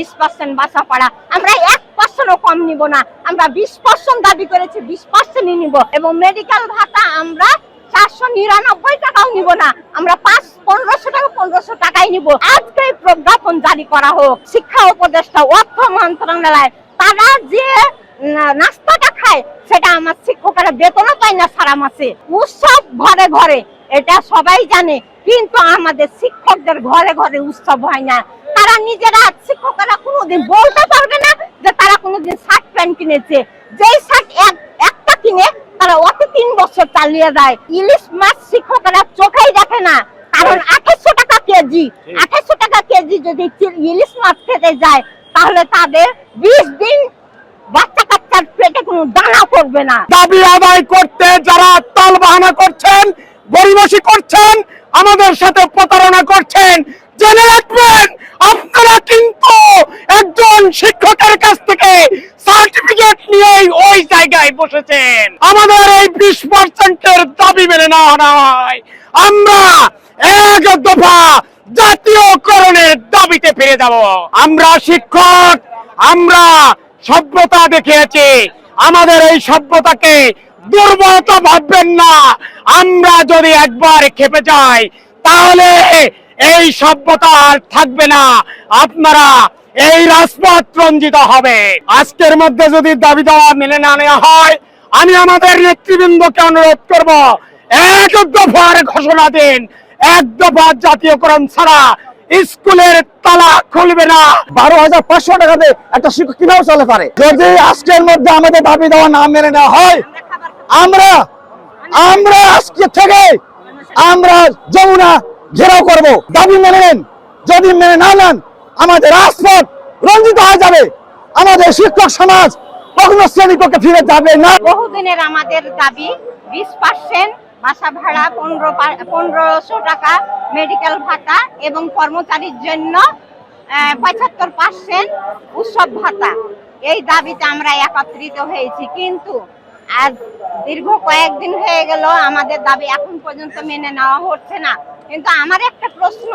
বিশ পার্সেন্ট বাসা পাড়া। আমরা এক পার্সেন্টও কম নিব না। আমরা বিশ পার্সেন্ট দাবি করেছি, বিশ পার্সেন্টই নিব। এবং মেডিকেল ভাতা আমরা চারশো নিরানব্বই টাকাও নিব না। আমরা পাঁচ, পনেরোশো টাকা, পনেরোশো টাকাই নিব। আজকে প্রজ্ঞাপন জারি করা হোক। শিক্ষা উপদেষ্টা, অর্থ মন্ত্রণালয়, তারা যে নাস্তাটা খায়, সেটা আমার শিক্ষকেরা বেতনও পায় না সারা মাসে। উৎসব ঘরে ঘরে, এটা সবাই জানে। কিন্তু আমাদের শিক্ষকদের ঘরে ঘরে উৎসব হয় না। তারা নিজেরা শিক্ষকেরা কোনোদিন বলতে পারবে না যে তারা কোনোদিন শার্ট প্যান্ট কিনেছে। যেই শার্ট এক একটা কিনে তারা অত তিন বছর চালিয়ে যায়। ইলিশ মাছ শিক্ষকেরা চোখেই দেখে না। কারণ আঠাশশো টাকা কেজি। আঠাশশো টাকা কেজি যদি ইলিশ মাছ খেতে যায় তাহলে তাদের বিশ দিন বাচ্চা কাচ্চার পেটে কোনো দানা পড়বে না। দাবি আদায় করতে যারা তাল বাহানা করছেন গরিবসী করছেন আমাদের সাথে প্রতারণা করছেন জেনে রাখবেন। একজন শিক্ষকের কাছ থেকে সার্টিফিকেট নিয়েই ওই জায়গায় বসেছেন। আমাদের এই বিশ পার্সেন্টের দাবি মেনে নেওয়া নয়। আমরা এক দফা জাতীয়করণের দাবিতে ফিরে যাব। আমরা শিক্ষক, আমরা সভ্যতা দেখিয়েছি। আমাদের এই সভ্যতাকে দুর্বলতা ভাববেন না। আমরা যদি একবার খেপে যাই, তাহলে এই সভ্যতা আর থাকবে না। আপনারা এই রাজপথ রঞ্জিত হবে। আজকের মধ্যে যদি দাবি দেওয়া মেনে না নেওয়া হয়, আমি আমাদের নেতৃবৃন্দকে অনুরোধ করব, এক দফার ঘোষণা দিন। এক দফা জাতীয়করণ ছাড়া স্কুলের তালা খুলবে না। বারো হাজার পাঁচশো টাকাতে একটা শিক্ষক কীভাবে চলে পারে? যদি আজকের মধ্যে আমাদের দাবি দেওয়া না মেনে নেওয়া হয়, আমরা আমরা আজকে থেকে আমরা যমুনা ঘেরাও করব। দাবি মেনে নেন, যদি মেনে না নেন আমাদের রাজপথ রঞ্জিত হয়ে যাবে। আমাদের শিক্ষক সমাজ কখনো শ্রেণীকক্ষে ফিরে যাবে না। বহুদিনের আমাদের দাবি, বিশ পার্সেন্ট বাসা ভাড়া, পনেরো পনেরোশো টাকা মেডিকেল ভাতা এবং কর্মচারীর জন্য পঁচাত্তর পার্সেন্ট উৎসব ভাতা। এই দাবিতে আমরা একত্রিত হয়েছি। কিন্তু আজ দীর্ঘ কয়েকদিন হয়ে গেল, আমাদের দাবি এখন পর্যন্ত মেনে নেওয়া হচ্ছে না। কিন্তু আমার একটা প্রশ্ন,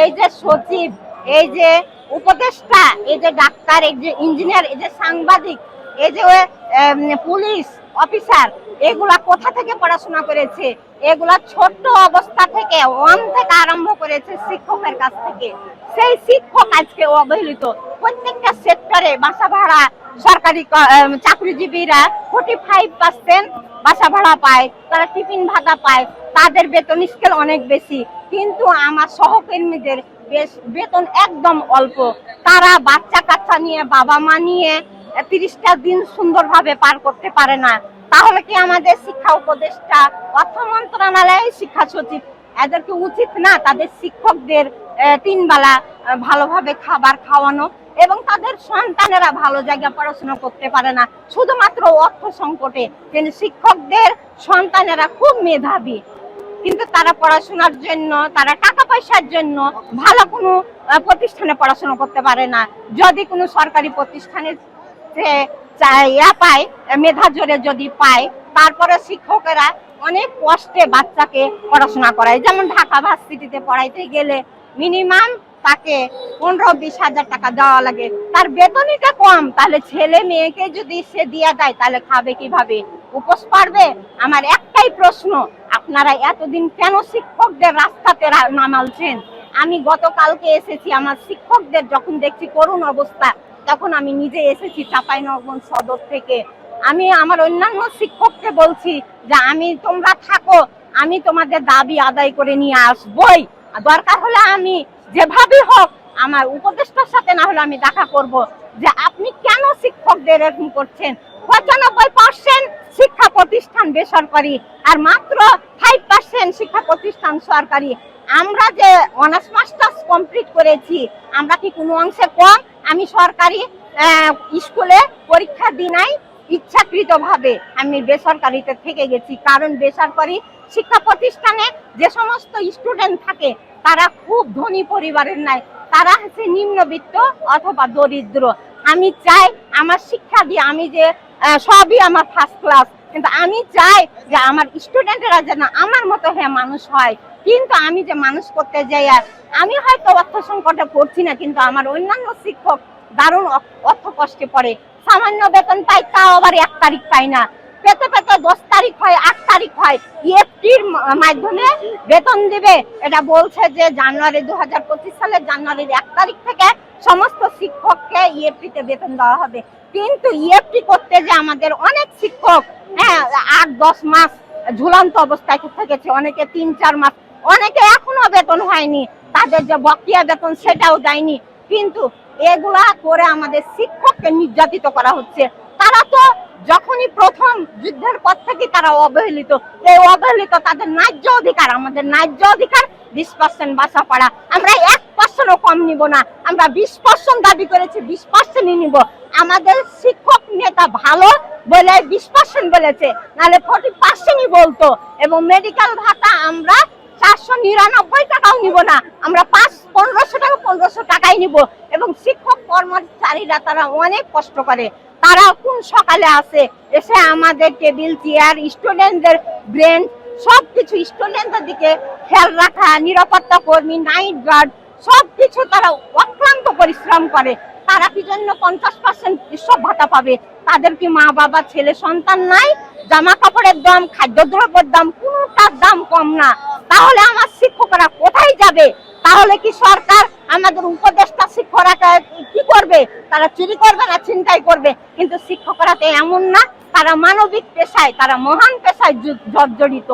এই যে সচিব এই যে উপদেষ্টা, এই যে ডাক্তার, এই যে ইঞ্জিনিয়ার, এই যে সাংবাদিক, এই যে পুলিশ অফিসার, এগুলা কোথা থেকে পড়াশোনা করেছে? এগুলা ছোট্ট অবস্থা থেকে ওয়ান থেকে আরম্ভ করেছে শিক্ষকের কাছ থেকে। সেই শিক্ষক আজকে অবহেলিত। প্রত্যেকটা সেক্টরে বাসা ভাড়া সরকারি চাকরিজীবীরা ফোর্টি ফাইভ পার্সেন্ট বাসা ভাড়া পায়, তারা টিফিন ভাতা পায়, তাদের বেতন স্কেল অনেক বেশি। কিন্তু আমার সহকর্মীদের বেশ বেতন একদম অল্প। তারা বাচ্চা কাচ্চা নিয়ে, বাবা মা নিয়ে তিরিশটা দিন সুন্দরভাবে পার করতে পারে না। তাহলে কি আমাদের শিক্ষা উপদেষ্টা, অর্থ মন্ত্রণালয়ের শিক্ষা সচিব এদেরকে উচিত না তাদের শিক্ষকদের তিন বেলা ভালোভাবে খাবার খাওয়ানো এবং তাদের সন্তানেরা ভালো জায়গায় পড়াশোনা করতে পারে না? শুধুমাত্র অর্থ সংকটে কিন্তু শিক্ষকদের সন্তানেরা খুব মেধাবী। কিন্তু তারা পড়াশোনার জন্য, তারা টাকা পয়সার জন্য ভালো কোনো প্রতিষ্ঠানে পড়াশোনা করতে পারে না। যদি কোনো সরকারি প্রতিষ্ঠানে ইয়া পায়, মেধা জোরে যদি পায়, তারপরে শিক্ষকেরা অনেক কষ্টে বাচ্চাকে পড়াশোনা করায়। যেমন ঢাকা ভার্সিটিতে পড়াইতে গেলে মিনিমাম তাকে পনেরো বিশ হাজার টাকা দেওয়া লাগে। তার বেতনইটা কম, তাহলে ছেলে মেয়েকে যদি সে দিয়ে দেয়, তাহলে খাবে কীভাবে? উপোস পারবে? আমার একটাই প্রশ্ন আপনারা এতদিন কেন শিক্ষকদের রাস্তাতে নামালছেন? আমি গতকালকে এসেছি, আমার শিক্ষকদের যখন দেখছি করুণ অবস্থা, তখন আমি নিজে এসেছি চাঁপাইনগর সদর থেকে। আমি আমার অন্যান্য শিক্ষককে বলছি যে, আমি তোমরা থাকো, আমি তোমাদের দাবি আদায় করে নিয়ে আসবই। দরকার হলে আমি যেভাবে হোক আমার উপদেষ্টার সাথে না হলে আমি দেখা করব যে, আপনি কেন শিক্ষকদের এরকম করছেন? পঁচানব্বই পার্সেন্ট শিক্ষা প্রতিষ্ঠান বেসরকারি আর মাত্র ফাইভ পার্সেন্ট শিক্ষা প্রতিষ্ঠান সরকারি। আমরা যে অনার্স মাস্টার্স কমপ্লিট করেছি, আমরা কি কোনো অংশে কম? আমি সরকারি স্কুলে পরীক্ষা দিই নাই ইচ্ছাকৃতভাবে আমি বেসরকারিতে থেকে গেছি। কারণ বেসরকারি শিক্ষা প্রতিষ্ঠানে যে সমস্ত স্টুডেন্ট থাকে, তারা খুব ধনী পরিবারের নাই। তারা হচ্ছে নিম্নবিত্ত অথবা দরিদ্র। আমি চাই আমার শিক্ষা দিয়ে আমি যে সবই আমার ফার্স্ট ক্লাস কিন্তু আমি চাই যে আমার স্টুডেন্টরা যেন আমার মতো হয়ে মানুষ হয়। কিন্তু আমি যে মানুষ করতে যাই আর আমি হয়তো অর্থ সংকটে পড়ছি না, কিন্তু আমার অন্যান্য শিক্ষক দারুণ অর্থ কষ্টে পড়ে। সামান্য বেতন পাই, তাও আবার এক তারিখ পাই না। পেতে পেতে দশ তারিখ হয়, আট তারিখ হয়। ইএফটির মাধ্যমে বেতন দিবে। এটা বলছে যে জানুয়ারি দু হাজার পঁচিশ সালের জানুয়ারির এক তারিখ থেকে সমস্ত শিক্ষককে ইএফটিতে বেতন দেওয়া হবে। কিন্তু ইএফটি করতে যে আমাদের অনেক শিক্ষক হ্যাঁ আট, দশ মাস ঝুলন্ত অবস্থায় থেকেছে, অনেকে তিন, চার মাস, অনেকে এখনও বেতন হয়নি, তাদের যে বকেয়া বেতন সেটাও দেয়নি। কিন্তু এগুলা করে আমাদের শিক্ষককে নির্যাতিত করা হচ্ছে। তারা তো যখনই প্রথম যুদ্ধের পর থেকে তারা অবহেলিত। এই অবহেলিত তাদের ন্যায্য অধিকার, আমাদের ন্যায্য অধিকার বিশ পার্সেন্ট বাসা পাড়া। আমরা এক পার্সেন্টও কম নিব না। আমরা বিশ পার্সেন্ট দাবি করেছি, বিশ পার্সেন্টই নিব। আমাদের শিক্ষক নেতা ভালো বলে বিশ পার্সেন্ট বলেছে, নাহলে ফর্টি পার্সেন্টই বলতো। এবং মেডিকেল ভাতা আমরা চারশো নিরানব্বই টাকাও নিব না। আমরা পাঁচ, পনেরোশো টাকা, পনেরোশো টাকাই নিব। এবং শিক্ষক কর্মচারীরা তারা অনেক কষ্ট করে। তারা কোন সকালে আসে, এসে আমাদের টেবিল চেয়ার স্টুডেন্টদের ব্রেন সবকিছু স্টুডেন্টদের দিকে খেয়াল রাখা, নিরাপত্তা কর্মী নাইট গার্ড সবকিছু তারা অক্লান্ত পরিশ্রম করে। তারা কি জন্য পঞ্চাশ পার্সেন্ট সব ভাতা পাবে? তাদের কি মা, বাবা, ছেলে, সন্তান নাই? জামা কাপড়ের দাম, খাদ্যদ্রব্যের দাম কোনটার দাম কম না। তাহলে আমার শিক্ষকরা কোথায় যাবে? তাহলে কি সরকার আমাদের উপদেষ্টা শিক্ষকরা কি করবে? তারা চুরি করবে না চিন্তাই করবে? কিন্তু শিক্ষকরা তো এমন না তারা মানবিক পেশায় তারা মহান পেশায় জর্জরিত।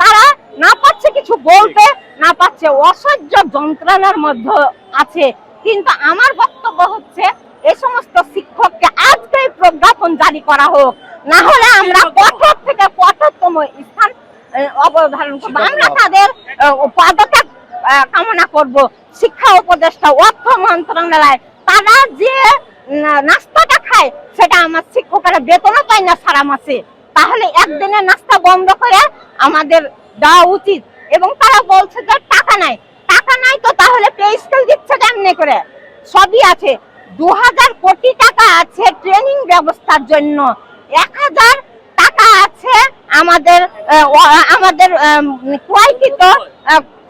তারা না পাচ্ছে কিছু বলতে না পাচ্ছে অসহ্য যন্ত্রণার মধ্যে আছে। কিন্তু আমার বক্তব্য হচ্ছে এই সমস্ত শিক্ষককে আজকে প্রজ্ঞাপন জারি করা হোক। না হলে আমরা কঠোর থেকে কঠোরতম স্থান অবধারণ করব। আমরা তাদের পদত্যাগ কামনা করব। শিক্ষা উপদেষ্টা অর্থ মন্ত্রণালয় তারা যে না- খায় সেটা আমার শিক্ষকেরা বেতনও পায় না সারা মাসে। তাহলে একদিনের নাস্তা বন্ধ করে আমাদের দেওয়া উচিত। এবং তারা বলছে যে টাকা নাই। টাকা নাই তো তাহলে পে স্কেল দিচ্ছে কেমনে করে? সবই আছে। দু হাজার কোটি টাকা আছে ট্রেনিং ব্যবস্থার জন্য। এক হাজার টাকা আছে আমাদের আমাদের আম, ক্রয়কৃত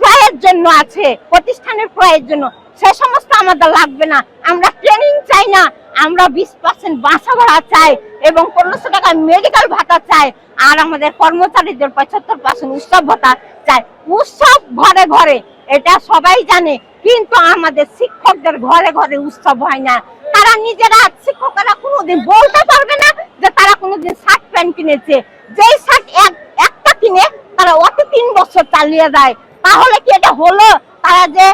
ক্রয়ের জন্য আছে প্রতিষ্ঠানের ক্রয়ের জন্য। সে সমস্ত আমাদের লাগবে না। আমরা ট্রেনিং চাই না। আমরা বিশ পার্সেন্ট বাসা ভাড়া চাই এবং পনেরোশো টাকা মেডিকেল ভাতা চাই আর আমাদের কর্মচারীদের পঁচাত্তর পার্সেন্ট উৎসব ভাতা চাই। উৎসব ঘরে ঘরে, এটা সবাই জানে, কিন্তু আমাদের শিক্ষকদের ঘরে ঘরে উৎসব হয় না। তারা নিজেরা শিক্ষকরা কোনোদিন বলতে পারবে না যে তারা কোনোদিন শার্ট প্যান্ট কিনেছে। যেই শার্ট এক, একটা কিনে তারা অত তিন বছর চালিয়ে দেয়। তাহলে কি এটা হলো? তারা যে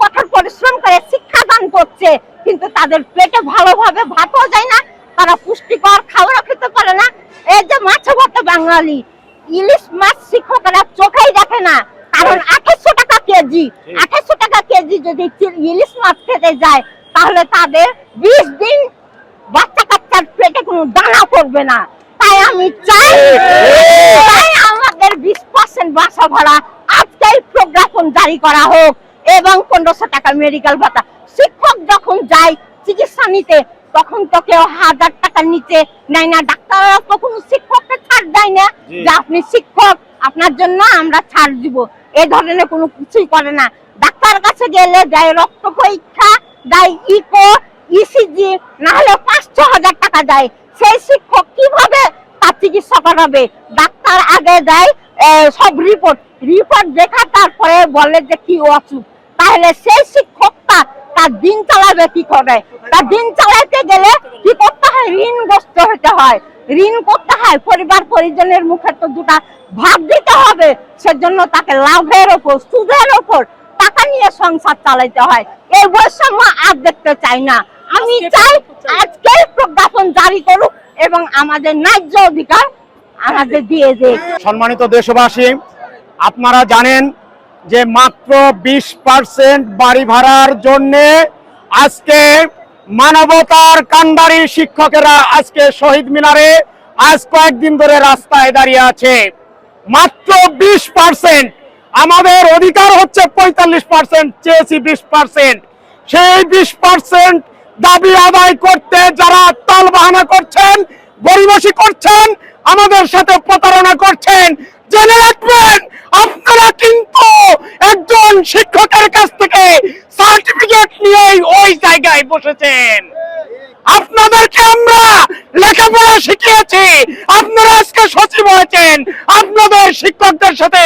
কঠোর পরিশ্রম করে শিক্ষাদান করছে কিন্তু তাদের পেটে ভালোভাবে ভাতও যায় না তারা পুষ্টিকর খাবারও খেতে পারে না। এই যে মাছ ভাতে বাঙালি ইলিশ মাছ শিক্ষকরা চোখেই দেখে না কারণ আঠাশশো টাকা কেজি আঠাশশো টাকা কেজি যদি ইলিশ মাছ খেতে যায় তাহলে তাদের বিশ দিন বাচ্চা কাচ্চার পেটে কোনো দানা পড়বে না। তাই আমি চাই তাই আমাদের বিশ পার্সেন্ট বাসা ভাড়া আজকেই প্রজ্ঞাপন জারি করা হোক এবং পনেরোশো টাকা মেডিকেল ভাতা। শিক্ষক যখন যায় চিকিৎসা নিতে তখন তো কেউ হাজার টাকার নিচে নেয় না। ডাক্তাররা তো কোনো শিক্ষককে ছাড় দেয় না যে আপনি শিক্ষক আপনার জন্য আমরা ছাড় দিব। এ ধরনের কোনো কিছুই করে না। ডাক্তার কাছে গেলে দেয় রক্ত পরীক্ষা দেয় ইকো ইসিজি না হলে পাঁচ ছ হাজার টাকা দেয়। সেই শিক্ষক কীভাবে তার চিকিৎসা করাবে? ডাক্তার আগে দেয় সব রিপোর্ট রিপোর্ট দেখা তারপরে বলে যে কি অসুখ। তাহলে সেই শিক্ষকটা তার দিন চালাবে কি করে? তার দিন চালাতে গেলে কি করতে হয়? ঋণগ্রস্ত হতে হয়। ঋণ করতে হয় পরিবার পরিজনের মুখে তো দুটা ভাগ দিতে হবে। সেজন্য তাকে লাভের ওপর সুদের ওপর টাকা নিয়ে সংসার চালাইতে হয়। এই বৈষম্য আর দেখতে চাই না। আমি চাই আজকে প্রজ্ঞাপন জারি করুক এবং আমাদের ন্যায্য অধিকার আমাদের দিয়ে দেয় সম্মানিত দেশবাসী আপনারা জানেন যে মাত্র বিশ পার্সেন্ট বাড়ি ভাড়ার জন্য আজকে মানবতার কান্ডারি শিক্ষকেরা আজকে শহীদ মিনারে আজ কয়েকদিন ধরে রাস্তায় দাঁড়িয়ে আছে। মাত্র বিশ পার্সেন্ট আমাদের অধিকার হচ্ছে পঁয়তাল্লিশ পার্সেন্ট চেয়েছি বিশ পার্সেন্ট সেই বিশ পার্সেন্ট দাবি আদায় করতে যারা তাল বাহানা করছেন গরিবসী করছেন আমাদের সাথে প্রতারণা করছেন জেনে রাখবেন আপনারা কিন্তু একজন শিক্ষকের কাছ থেকে সার্টিফিকেট নিয়েই ওই জায়গায় বসেছেন। আপনাদেরকে আমরা লেখাপড়া শিখিয়েছি আপনারা আজকে সচিব হয়েছেন আপনাদের শিক্ষকদের সাথে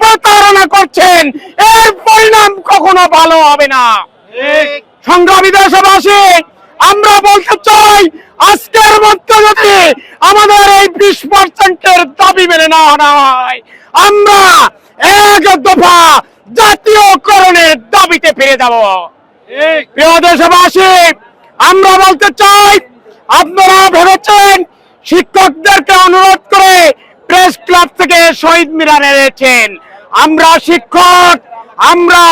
প্রতারণা করছেন এর পরিণাম কখনো ভালো হবে না। সংগ্রামী দেশবাসী আমরা বলতে চাই, আজকের মধ্যে যদি আমাদের এই বিশ পার্সেন্টের দাবি মেনে না হয়, আমরা এক দফা জাতীয়করণের দাবিতে ফিরে যাব। প্রিয় দেশবাসী, আমরা বলতে চাই, আপনারা ভেবেছেন শিক্ষকদেরকে অনুরোধ করে প্রেস ক্লাব থেকে শহীদ মিনার এনেছেন আমরা শিক্ষক, আমরা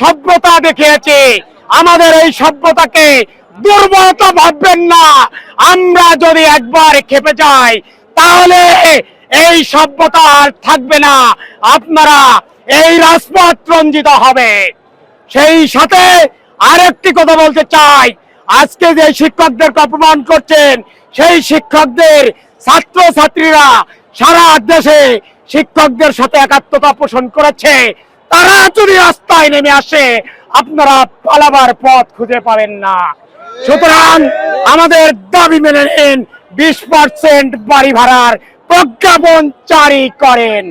সভ্যতা দেখিয়েছি। আমাদের এই সভ্যতাকে দুর্বলতা ভাববেন না। আমরা যদি একবার খেপে যাই, তাহলে এই সভ্যতা আর থাকবে না। আপনারা এই রাজপথ রঞ্জিত হবে। সেই সাথে আরেকটি কথা বলতে চাই। আজকে যে শিক্ষকদেরকে অপমান করছেন, সেই শিক্ষকদের ছাত্র ছাত্রীরা সারা দেশে শিক্ষকদের সাথে একাত্মতা পোষণ করেছে। তারা যদি রাস্তায় নেমে আসে, আপনারা পালাবার পথ খুঁজে পাবেন না। সুতরাং আমাদের দাবি মেনে নিন, বিশ পার্সেন্ট বাড়ি ভাড়ার প্রজ্ঞাপন জারি করেন।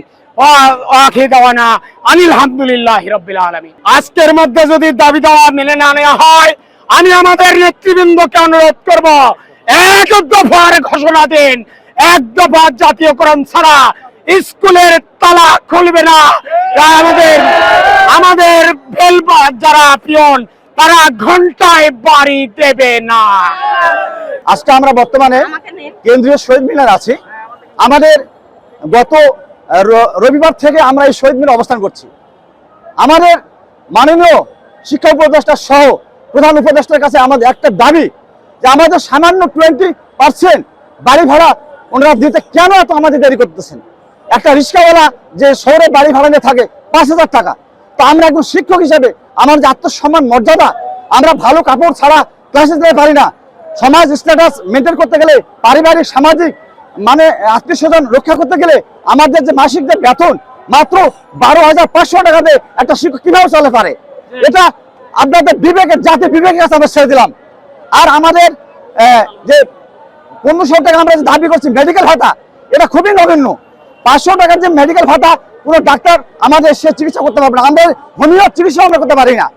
আজকের মধ্যে যদি দাবি দেওয়া মেনে না নেওয়া হয়, আমি আমাদের নেতৃবৃন্দকে অনুরোধ করব, এক দফার ঘোষণা দিন, এক দফা জাতীয়করণ ছাড়া স্কুলের তালা খুলবে না। আমাদের আমাদের যারা পিয়ন তারা ঘন্টায় বাড়ি দেবে না। আজকে আমরা বর্তমানে কেন্দ্রীয় শহীদ মিনার আছি। আমাদের গত র- রবিবার থেকে আমরা এই শহীদ মিনার অবস্থান করছি। আমাদের মাননীয় শিক্ষা উপদেষ্টা সহ প্রধান উপদেষ্টার কাছে আমাদের একটা দাবি যে আমাদের সামান্য টোয়েন্টি পার্সেন্ট বাড়ি ভাড়া ওনারা দিতে কেন এত আমাদের দেরি করতেছেন? একটা রিক্সাওয়ালা যে শহরে বাড়ি ভাড়া নিয়ে থাকে পাঁচ হাজার টাকা তো আমরা একজন শিক্ষক হিসেবে আমার যে আত্মসম্মান, মর্যাদা, আমরা ভালো কাপড় ছাড়া ক্লাসে যেতে পারি না। সমাজ স্ট্যাটাস মেনটেন করতে গেলে, পারিবারিক, সামাজিক মানে আত্মীয় স্বজন রক্ষা করতে গেলে আমাদের যে মাসিক যে বেতন, মাত্র বারো হাজার পাঁচশো টাকাতে একটা শিক্ষক কীভাবে চলে পারে? এটা আপনাদের বিবেকের, জাতির বিবেকের কাছে আমরা ছেড়ে দিলাম। আর আমাদের যে পনেরোশো টাকা আমরা যে দাবি করছি মেডিকেল ভাতা, এটা খুবই নগণ্য। পাঁচশো টাকার যে মেডিকেল ভাতা কোনো ডাক্তার আমাদের সে চিকিৎসা করতে পারবে না। আমাদের হোমিও চিকিৎসা আমরা করতে পারি না।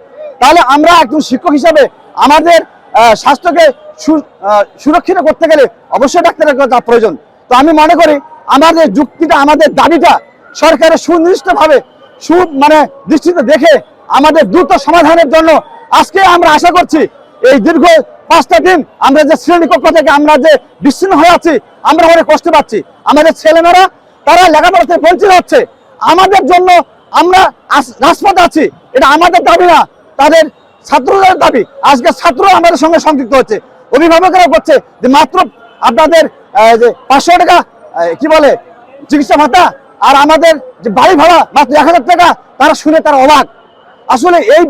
তাহলে আমরা একজন শিক্ষক হিসাবে আমাদের স্বাস্থ্যকে সুরক্ষিত করতে গেলে অবশ্যই ডাক্তারের কথা প্রয়োজন। তো আমি মনে করি আমাদের যুক্তিটা, আমাদের দাবিটা সরকারের সুনির্দিষ্টভাবে সু মানে দৃষ্টিতে দেখে আমাদের দ্রুত সমাধানের জন্য আজকে আমরা আশা করছি এই দীর্ঘ পাঁচটা দিন আমরা যে শ্রেণীকক্ষ থেকে আমরা যে বিচ্ছিন্ন হয়ে আছি, আমরা অনেক কষ্ট পাচ্ছি। আমাদের ছেলেমেয়েরা, তারা লেখাপড়া থেকে বঞ্চিত হচ্ছে। আমাদের জন্য আমরা রাজপথে আছি, এটা আমাদের দাবি না, তাদের ছাত্রদের দাবি। আজকে ছাত্র আমাদের সঙ্গে সংযুক্ত হচ্ছে। অভিভাবকরা করছে যে মাত্র আপনাদের যে পাঁচশো টাকা কি বলে, চিকিৎসা ভাতা আর আমাদের যে বাড়ি ভাড়া মাত্র এক হাজার টাকা, তারা শুনে তারা অবাক। আসলে এই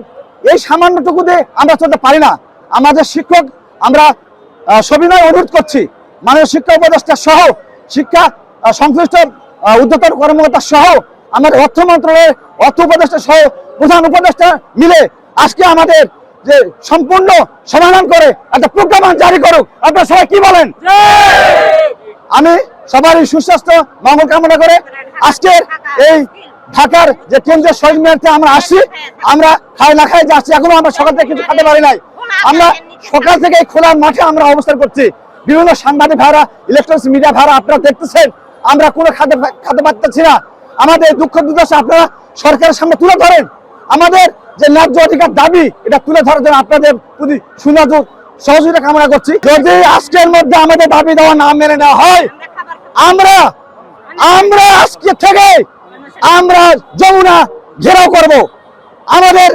এই সামান্যটুকু দিয়ে আমরা চলতে পারি না। আমাদের শিক্ষক, আমরা সবিনয় অনুরোধ করছি, মাননীয় শিক্ষা উপদেষ্টা সহ, শিক্ষা সংশ্লিষ্ট উদ্যোতন কর্মকর্তা সহ আমাদের অর্থ মন্ত্রণালয়ের অর্থ উপদেষ্টা সহ প্রধান উপদেষ্টা মিলে আজকে আমাদের যে সম্পূর্ণ সমাধান করে একটা প্রজ্ঞাপন জারি করুক। আপনারা সবাই কি বলেন? আমি সবারই সুস্বাস্থ্য, মঙ্গল কামনা করে আজকের এই ঢাকার যে কেন্দ্রীয় শহীদ মিনার থেকে আমরা আসছি, আমরা খাই না খাই যাচ্ছি এখনও আমরা সকাল থেকে কিছু খেতে পারি নাই। আমরা সকাল থেকে খোলার মাঠে আমরা অবস্থান করছি। বিভিন্ন সাংবাদিক ভাইরা ইলেকট্রনিক্স মিডিয়া ভাইরা, আপনারা দেখতেছেন, আমরা কোনো খাতে খাতে পারতেছি না। আমাদের দুঃখ দুর্দশা আপনারা সরকারের সামনে তুলে ধরেন। আমাদের যে ন্যায্য অধিকার দাবি, এটা তুলে ধরার জন্য আপনাদের প্রতি সুযোগ সহযোগিতা কামনা করছি। যদি আজকের মধ্যে আমাদের দাবি দেওয়া না মেনে নেওয়া হয়, আমরা আমরা আজকে থেকে আমরা যমুনা ঘেরাও করব। আমাদের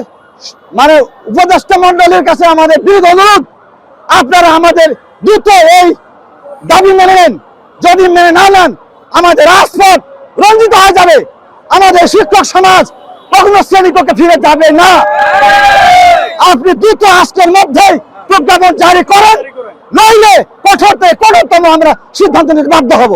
মানে উপদেষ্টা মন্ডলীর কাছে আমাদের বিরোধ অনুরোধ, আপনারা আমাদের দ্রুত এই দাবি মেনে নেন। যদি মেনে না নেন, আমাদের রাজপথ রঞ্জিত হয়ে যাবে। আমাদের শিক্ষক সমাজ কখনো শ্রেণীকক্ষে ফিরে যাবে না। আপনি দ্রুত আজকের মধ্যেই প্রজ্ঞাপন জারি করেন, নইলে কঠোর থেকে কঠোরতম আমরা সিদ্ধান্ত নিতে বাধ্য হব।